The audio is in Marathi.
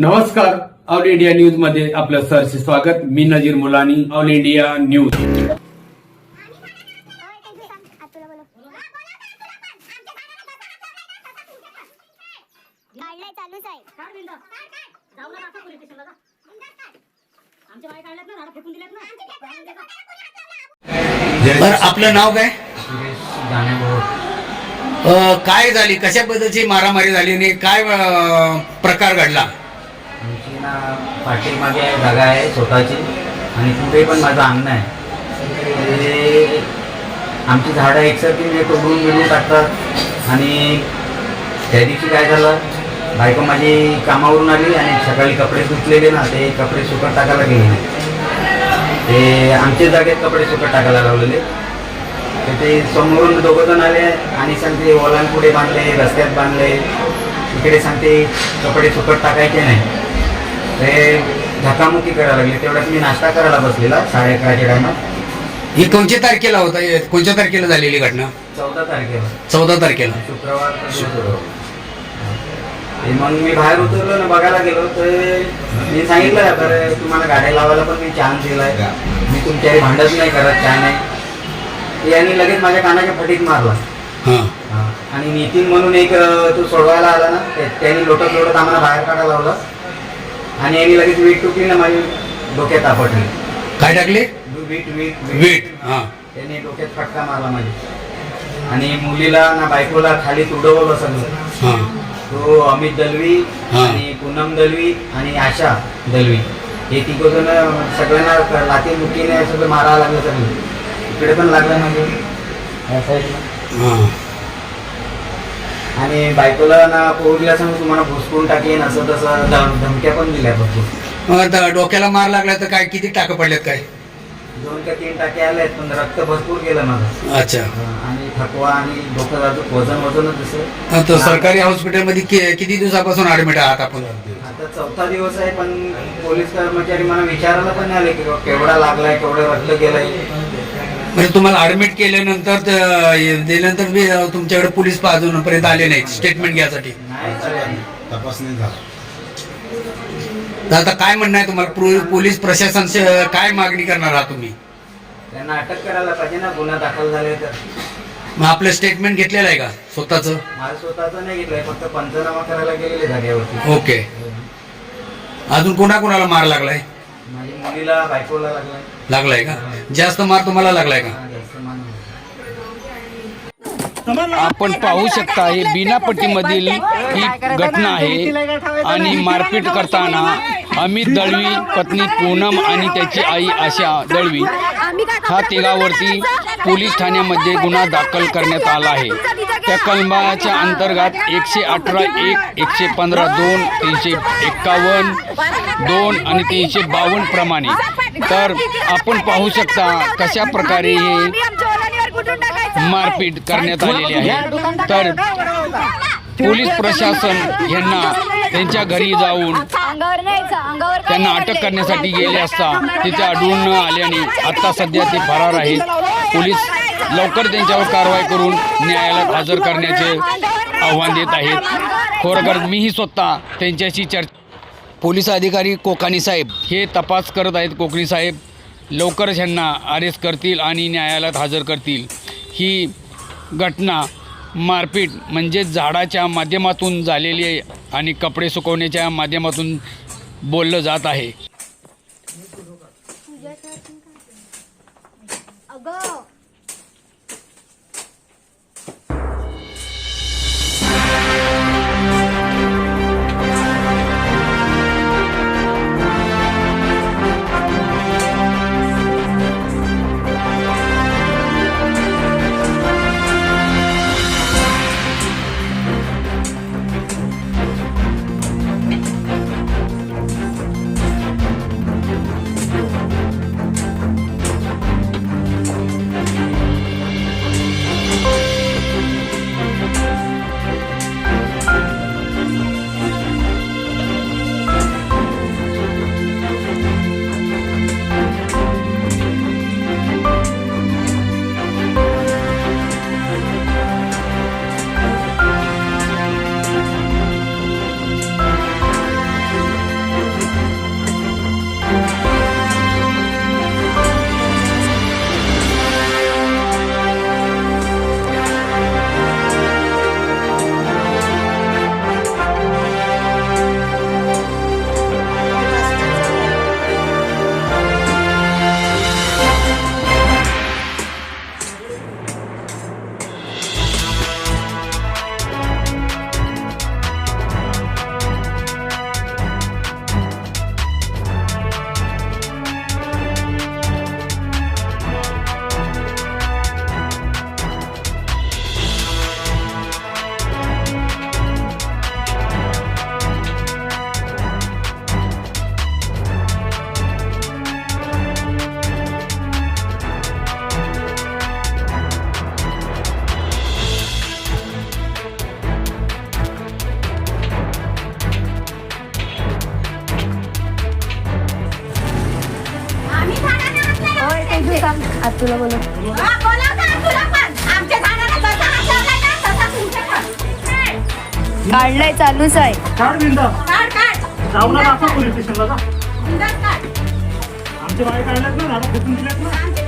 नमस्कार. ऑल इंडिया न्यूजमध्ये आपलं सरसे स्वागत. मी Nazir Mulani all India news. बरं आपलं नाव काय? काय झाली? कशा पद्धतीची मारामारी झाली आणि काय प्रकार घडला? आमची ना पाठीमागे जागा आहे स्वतःची. आणि पुढे पण माझं अंगण आहे. म्हणजे आमची झाडं एकसारखी म्हणजे तोडून मिळून टाकतात. आणि त्या दिवशी काय झालं बायको माझी कामावरून आली आणि सकाळी कपडे धुतलेले ना ते कपडे सुकत टाकायला गेले. ते आमच्या जागेत कपडे सुकत टाकायला लावलेले. तर ते समोरून दोघं जण आले आणि सांगते ओलांपुढे बांधले रस्त्यात बांधले. इकडे सांगते कपडे सुकट टाकायचे नाही. ते धक्कामुक्की करायला लागले. तेवढ्यात मी नाश्ता करायला बसलेला साडे अकराच्या टायमात ही कोणत्या तारखेला होता? हे कोणत्या तारखेला झालेली घटना? चौदा तारखेला. चौदा तारखेला. शुक्रवार ते मग मी बाहेर उतरलो ना बघायला गेलो तर मी सांगितलं तर तुम्हाला गाड्या लावायला पण मी चान्स दिलाय. मी तुमच्याही भांडत नाही करत काय नाही. यांनी लगेच माझ्या कानाच्या फटीत मारला. हा. आणि नितीन म्हणून एक अ, तो सोडवायला आला ना ते- त्यांनी लोटत लोटत आम्हाला बाहेर काढायला लावलं. आणि यांनी लगेच वीट टुकली ना माझी डोक्यात आपटली. काय टाकले? वीट वीट वीट. हां. त्यांनी डोक्यात फटका मारला माझी. आणि मुलीला ना बायकोला खाली तुडवलं सगळं. हां. तो अमित दलवी. आणि पूनम दलवी आणि आशा दलवी. हे तिघ जण सगळ्यांना लाती मुठीने सगळं मारायला लागलं सगळं. इकडे पण लागलं म्हणजे. हां. आणि बायकोला ना पोरीला सांगून तुम्हाला घुसकून टाकेन असं तसं धम- धमक्या पण दिल्या भरपूर मग डोक्याला मार लागला तर काय किती टाकं पडलेत काय? दोन का तीन टाके आले पण रक्त भरपूर गेलं माझं. अच्छा. आणि थकवा आणि डोकं जातं वजन वजनच दिसत आता सरकारी हॉस्पिटलमध्ये कि- किती दिवसापासून ऍडमिट आहात आपण? आता चौथा दिवस आहे पण पोलीस कर्मचारी मला विचारायला पण नाही आले की केवढा लागलाय केवढं रक्त गेलंय? म्हणजे तुम्हाला ऍडमिट केल्यानंतर त- दिल्यानंतर बी तुमच्याकडे पोलीस अजूनपर्यंत आले नाहीत. स्टेटमेंट घ्यायसाठी नाही चालेल. तपासणी झाला. तर आता काय म्हणणं आहे तुम्हाला? पोलीस प्रशासन काय मागणी करणार आहात तुम्ही? त्यांना अटक करायला पाहिजे ना गुन्हा दाखल झाले तर. मग आपलं स्टेटमेंट घेतलेलं आहे का? स्वतःच? नाही घेतलंय फक्त पंचनामा करायला गेलेले जागेवरती. ओके. अजून कोणा कोणाला मार लागलाय? मुलीला बायकोला लागलाय लागलाय का जास्त मार तुम्हाला लागलाय का हा, जास्त मान नाही. आपण पाहू शकता हे बिनापट्टीमधील ही घटना आहे आणि मारपीट करताना अमित दळवी पत्नी पूनम आणि त्याची आई आशा दळवी. हा तिघावरती पोलीस ठाण्यामध्ये गुन्हा दाखल करण्यात आला आहे. त्या कलमाच्या अंतर्गत एकशे अठरा एक एकशे पंधरा दोन तीनशे एक्कावन्न दोन आणि तीनशे बावन्न प्रमाणे. तर आपण पाहू शकता कशा प्रकारे हे मारपीट करण्यात आलेली आहे. तर पोलीस प्रशासन यांना त्यांच्या घरी जाऊन त्यांना अटक. करण्यासाठी गेले असता तिथे आढळून न आल्याने आता सध्या ते फरार आहेत पोलीस लवकर त्यांच्यावर कारवाई करून न्यायालयात हजर करण्याचे आव्हान देत आहेत खरोखर मीही स्वतः त्यांच्याशी चर्चा पोलीस अधिकारी कोकानी साहेब हे तपास करत आहेत कोकणी साहेब लवकरच ह्यांना अरेस्ट करतील आणि न्यायालयात हजर करतील ही घटना मारपीट म्हणजे झाडाच्या माध्यमातून झालेली आणि कपडे सुकवण्याच्या माध्यमातून बोललं जात आहे. तुमच्या पण. काढलाय चालूच आहे. काढ बिंदा. जाऊ पोलीस स्टेशनला जा. आमच्या बाहेर काढल्यात ना. आमची